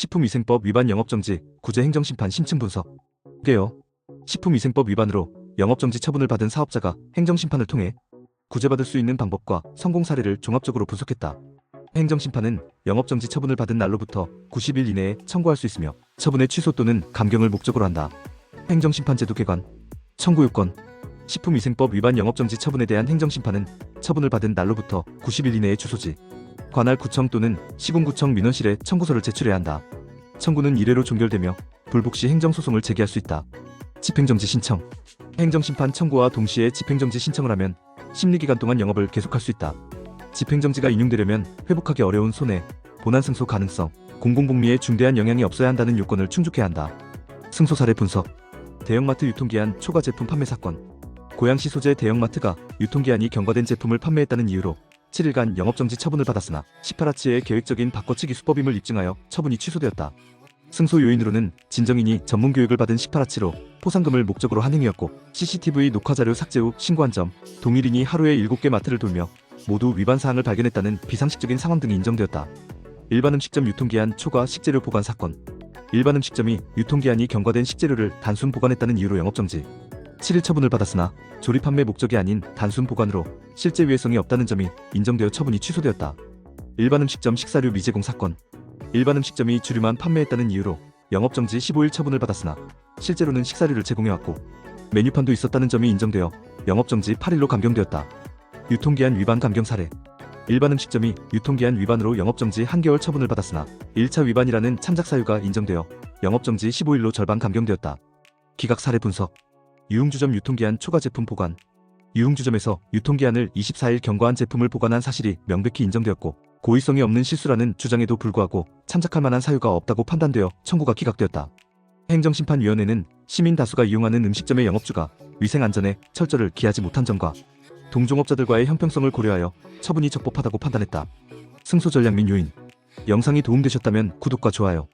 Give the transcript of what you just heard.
식품위생법 위반 영업정지 구제 행정심판 심층 분석 게요. 식품위생법 위반으로 영업정지 처분을 받은 사업자가 행정심판을 통해 구제받을 수 있는 방법과 성공 사례를 종합적으로 분석했다. 행정심판은 영업정지 처분을 받은 날로부터 90일 이내에 청구할 수 있으며 처분의 취소 또는 감경을 목적으로 한다. 행정심판제도 개관 청구 요건 식품위생법 위반 영업정지 처분에 대한 행정심판은 처분을 받은 날로부터 90일 이내에 주소지 관할 구청 또는 시군구청 민원실에 청구서를 제출해야 한다. 청구는 이례로 종결되며 불복 시 행정소송을 제기할 수 있다. 집행정지 신청 행정심판 청구와 동시에 집행정지 신청을 하면 심리기간 동안 영업을 계속할 수 있다. 집행정지가 인용되려면 회복하기 어려운 손해, 본안 승소 가능성, 공공복리에 중대한 영향이 없어야 한다는 요건을 충족해야 한다. 승소 사례 분석 대형마트 유통기한 초과 제품 판매 사건 고양시 소재 대형마트가 유통기한이 경과된 제품을 판매했다는 이유로 7일간 영업정지 처분을 받았으나 18아치의 계획적인 바꿔치기 수법임을 입증하여 처분이 취소되었다. 승소 요인으로는 진정인이 전문 교육을 받은 18아치로 포상금을 목적으로 한 행위였고 CCTV 녹화 자료 삭제 후 신고한 점, 동일인이 하루에 7개 마트를 돌며 모두 위반 사항을 발견했다는 비상식적인 상황 등이 인정되었다. 일반 음식점 유통기한 초과 식재료 보관 사건 일반 음식점이 유통기한이 경과된 식재료를 단순 보관했다는 이유로 영업정지 7일 처분을 받았으나 조리 판매 목적이 아닌 단순 보관으로 실제 위해성이 없다는 점이 인정되어 처분이 취소되었다. 일반 음식점 식사류 미제공 사건 일반 음식점이 주류만 판매했다는 이유로 영업정지 15일 처분을 받았으나 실제로는 식사류를 제공해왔고 메뉴판도 있었다는 점이 인정되어 영업정지 8일로 감경되었다. 유통기한 위반 감경 사례 일반 음식점이 유통기한 위반으로 영업정지 한개월 처분을 받았으나 1차 위반이라는 참작 사유가 인정되어 영업정지 15일로 절반 감경되었다. 기각 사례 분석 유흥주점 유통기한 초과 제품 보관 유흥주점에서 유통기한을 24일 경과한 제품을 보관한 사실이 명백히 인정되었고 고의성이 없는 실수라는 주장에도 불구하고 참작할 만한 사유가 없다고 판단되어 청구가 기각되었다. 행정심판위원회는 시민 다수가 이용하는 음식점의 영업주가 위생안전에 철저를 기하지 못한 점과 동종업자들과의 형평성을 고려하여 처분이 적법하다고 판단했다. 승소 전략 및 요인 영상이 도움되셨다면 구독과 좋아요